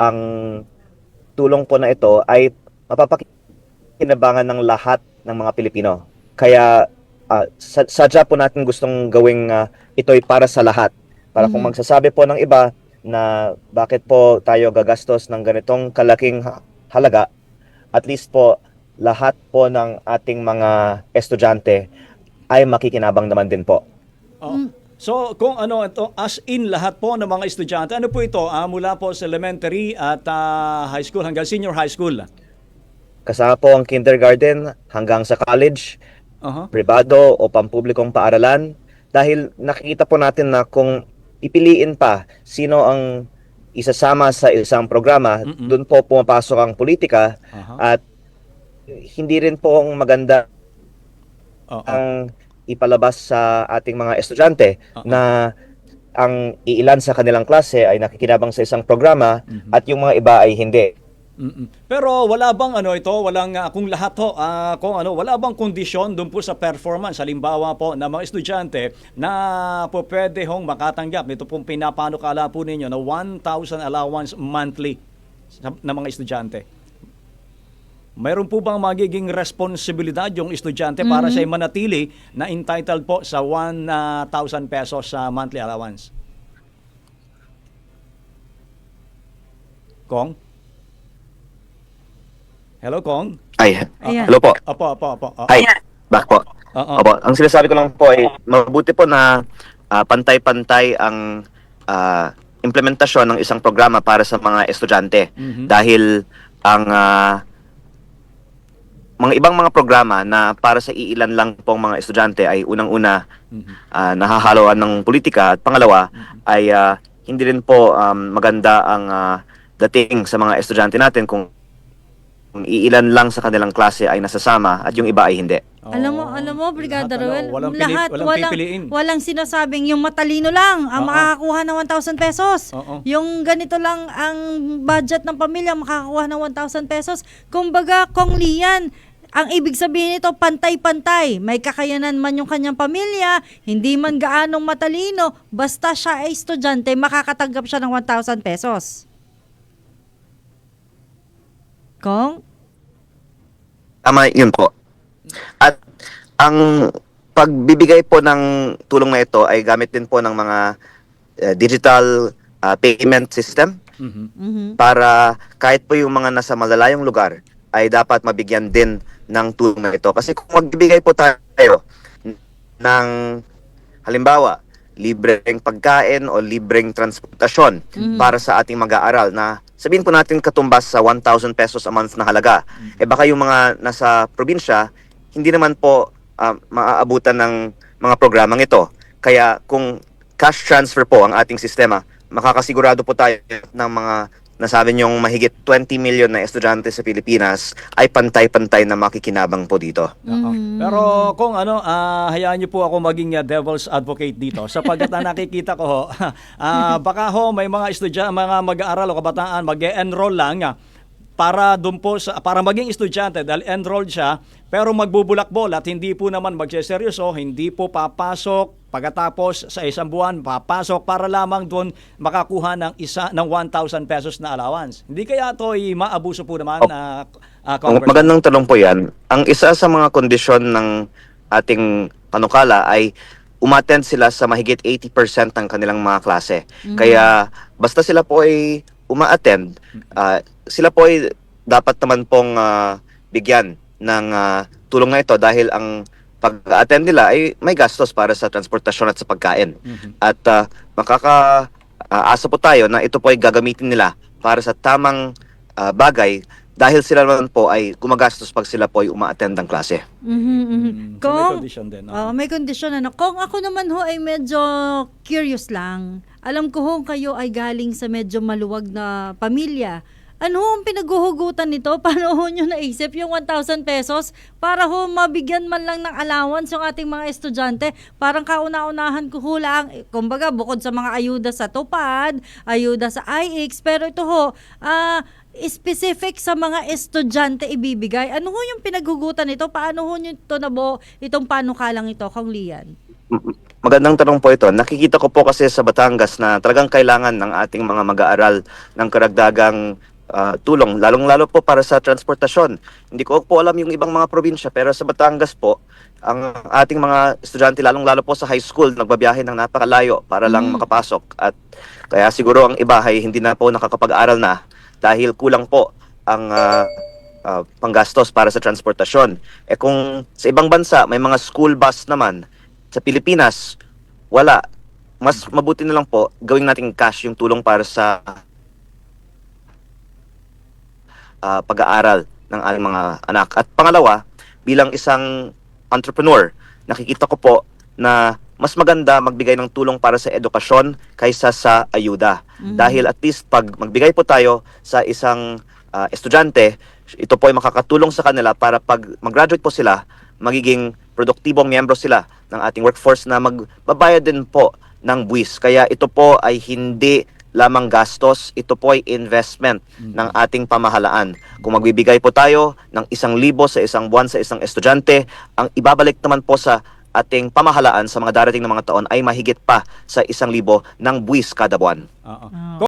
ang tulong po na ito ay mapapakinabangan ng lahat ng mga Pilipino. Kaya sa- sadya po natin gustong gawing ah, ito'y para sa lahat. Para kung Mhm. magsasabi po ng iba na bakit po tayo gagastos ng ganitong kalaking ha- halaga, at least po lahat po ng ating mga estudyante ay makikinabang naman din po. Oh. So kung ano ito as in lahat po ng mga estudyante, ano po ito? Ah, mula po sa elementary at ah, high school hanggang senior high school. Kasama po ang kindergarten hanggang sa college, Aha. pribado o pampublikong paaralan dahil nakikita po natin na kung ipiliin pa sino ang isasama sa isang programa, Mm-mm. doon po pumapasok ang politika Aha. at hindi rin po ang maganda Oo. ang ipalabas sa ating mga estudyante Oo. na ang iilan sa kanilang klase ay nakikinabang sa isang programa Mhm. at yung mga iba ay hindi. Mm-mm. Pero wala bang ano ito, walang ah, kung lahat to, ah, kung ano, wala bang kondisyon doon po sa performance halimbawa po ng mga estudyante na po pwede hong makatanggap nito pong pinapanukala po ninyo na 1,000 allowance monthly sa, ng mga estudyante. Mayroon po bang magiging responsibilidad yung estudyante para siya manatili na entitled po sa 1,000 pesos sa monthly allowance? Kong? Hello, Kong? Ay, Ayan. hello po. Apo, apo, apo. Oo. Hi, back po. Oo. Opo, ang sinasabi ko lang po ay mabuti po na ah, pantay-pantay ang ah, implementasyon ng isang programa para sa mga estudyante. Mhm. Dahil ang ah, mga ibang mga programa na para sa iilan lang pong mga estudyante ay unang-una ah, nahahaloan ng politika at pangalawa ay ah, hindi rin po um, maganda ang ah, dating sa mga estudyante natin kung kung iilan lang sa kanilang klase ay nasasama at yung iba ay hindi. Alam mo, alam mo, Brigada ano, Roel, walang, pili- lahat, walang, walang, pipiliin. walang sinasabing yung matalino lang ang Oo. makakakuha ng 1,000 pesos. Oo. Yung ganito lang ang budget ng pamilya makakakuha ng 1,000 pesos. Kumbaga, kung liyan, ang ibig sabihin nito, pantay-pantay. May kakayanan man yung kanyang pamilya, hindi man gaanong matalino, basta siya ay estudyante, makakatanggap siya ng 1,000 pesos. Kong? Tama yun po. At ang pagbibigay po ng tulong na ito ay gamit din po ng mga eh, digital ah, payment system Mhm. Mhm. para kahit po yung mga nasa malalayong lugar ay dapat mabigyan din ng tulong na ito. Kasi kung magbibigay po tayo ng halimbawa, libreng pagkain o libreng transportasyon Mhm. para sa ating mag-aaral na sabihin po natin katumbas sa 1,000 pesos a month na halaga. Eh baka yung mga nasa probinsya, hindi naman po ah, maaabutan ng mga programang ito. Kaya kung cash transfer po ang ating sistema, makakasigurado po tayo ng mga nasabi niyong mahigit 20 million na estudyante sa Pilipinas ay pantay-pantay na makikinabang po dito. Oo. Mhm. Pero kung ano, ah, hayaan niyo po ako maging ah, devil's advocate dito sapagkat na nakikita ko ho, ah, baka ho may mga estudyante, mga mag-aaral o kabataan mag-enroll lang ah, para doon po sa para maging estudyante dahil enrolled siya pero magbubulakbol at hindi po naman magseseryoso, hindi po papasok pagkatapos sa isang buwan papasok para lamang doon makakuha ng isa ng 1,000 pesos na allowance. Hindi kaya to ay maabuso po naman Oh. uh, Ang magandang tanong po yan. Ang isa sa mga kondisyon ng ating panukala ay umattend sila sa mahigit 80% ng kanilang mga klase. Kaya basta sila po ay uma-attend, ah, sila po ay dapat naman pong ah, bigyan ng ah, tulong na ito dahil ang pag-attend nila ay may gastos para sa transportasyon at sa pagkain. Mhm. At uh, makaka-asa po tayo na ito po ay gagamitin nila para sa tamang ah, bagay dahil sila naman po ay gumagastos pag sila po ay uma-attend ng klase. Mhm, mhm. Mm, so may Kung, condition din. no? Oo, may kondisyon ano. Kung ako naman ho ay medyo curious lang, alam ko ho kayo ay galing sa medyo maluwag na pamilya. Ano ho ang pinaghuhugutan nito? Paano ho nyo naisip yung 1,000 pesos para ho mabigyan man lang ng allowance yung ating mga estudyante? Parang kauna-unahan ko ho lang, eh, kumbaga bukod sa mga ayuda sa tupad, ayuda sa IX, pero ito ho, ah, specific sa mga estudyante ibibigay. Ano ho yung pinaghugutan nito? Paano ho nyo ito nabo, itong panukalang ito, Kong Lian? magandang tanong po ito. Nakikita ko po kasi sa Batangas na talagang kailangan ng ating mga mag-aaral ng karagdagang ah, tulong, lalong-lalo po para sa transportasyon. Hindi ko po alam yung ibang mga probinsya, pero sa Batangas po, ang ating mga estudyante, lalong-lalo po sa high school, nagbabiyahe ng napakalayo para lang makapasok. At kaya siguro ang iba ay hindi na po nakakapag-aral na dahil kulang po ang ah, ah, panggastos para sa transportasyon. Eh kung sa ibang bansa, may mga school bus naman, sa Pilipinas, wala. Mas mabuti na lang po, gawing natin cash yung tulong para sa ah, pag-aaral ng ating mga anak. At pangalawa, bilang isang entrepreneur, nakikita ko po na mas maganda magbigay ng tulong para sa edukasyon kaysa sa ayuda. Dahil at least pag magbigay po tayo sa isang ah, estudyante, ito po ay makakatulong sa kanila para pag mag-graduate po sila, magiging produktibong miyembro sila ng ating workforce na magbabayad din po ng buwis. Kaya ito po ay hindi lamang gastos, ito po ay investment ng ating pamahalaan. Kung magbibigay po tayo ng isang libo sa isang buwan sa isang estudyante, ang ibabalik naman po sa ating pamahalaan sa mga darating na mga taon ay mahigit pa sa isang libo ng buwis kada buwan. Oo. Ah.